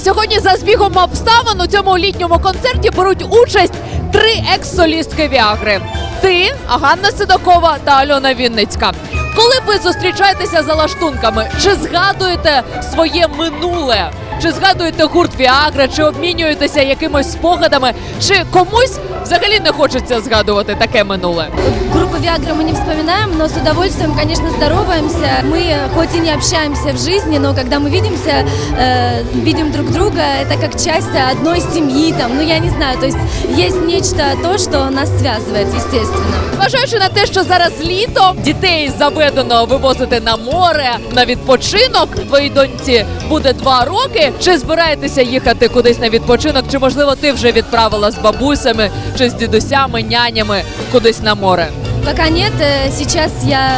сьогодні за збігом обставин у цьому літньому концерті беруть участь три екс-солістки Віагри. Ти, Ганна Сидакова та Альона Вінницька. Коли ви зустрічаєтеся за лаштунками, чи згадуєте своє минуле? Чи згадуєте гурт Віагра, чи обмінюєтеся якимось спогадами, чи комусь взагалі не хочеться згадувати таке минуле? Группу Виагра мы не вспоминаем, но с удовольствием, конечно, здороваемся. Мы хоть и не общаемся в жизни, но когда мы видимся, э, видим друг друга, это как часть одной семьи, там, ну я не знаю, то есть есть нечто то, что нас связывает, естественно. Зважаючи на те, що зараз літо, дітей заведено вивозити на море на відпочинок. Твоїй доньці буде два роки. Чи збираєтеся їхати кудись на відпочинок? Чи можливо ти вже відправила з бабусями чи з дідусями, нянями кудись на море? Пока нет, э, сейчас я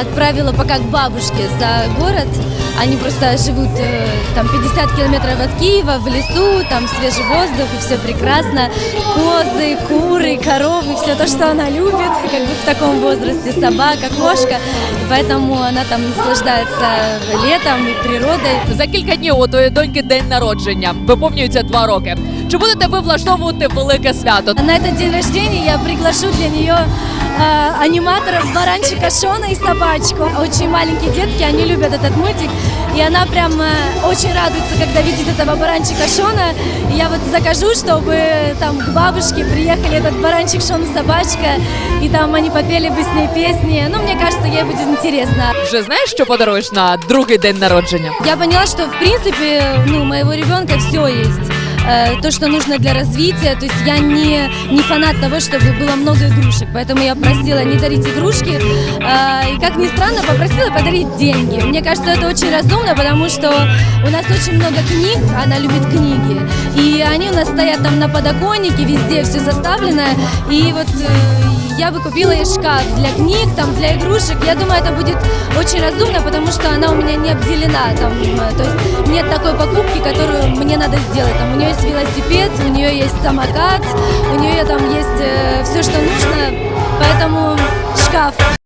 отправила пока к бабушке за город. Они просто живут э, там 50 километров от Киева, в лесу, там свежий воздух и все прекрасно. Козы, куры, коровы, все то, что она любит, как бы в таком возрасте, собака, кошка. И поэтому она там наслаждается летом и природой. За кілька днів у твоєї доньки день народження виповнюється два роки. Чи будете ви влаштовувати велике свято? На этот день рождения я приглашу для нее э, аниматоров баранчика Шона и собачку. Очень маленькие детки, они любят этот мультик. И она прям э, очень радуется, когда видит этого баранчика Шона. И я вот закажу, чтобы там к бабушке приехали этот баранчик Шон и собачка. И там они попели бы с ней песни. Ну, мне кажется, ей будет интересно. Вже знаєш, що подаруєш на другий день народження? Я поняла, что в принципе ну, у моего ребенка все есть. Э, То, что нужно для развития. То есть я не, не фанат того, чтобы было много игрушек. Поэтому я просила не дарить игрушки. Э, И, как ни странно, попросила подарить деньги. Мне кажется, это очень разумно, потому что у нас очень много книг. Она любит книги. И они у нас стоят там на подоконнике, везде все заставлено. И вот э, я бы купила ей шкаф для книг, там, для игрушек. Я думаю, это будет очень разумно, потому что она у меня не обделена. Там, э, то есть нет такой покупки, которую мне надо сделать. Там, у нее есть велосипед, у нее есть самокат, у нее там есть все, что нужно. Поэтому шкаф.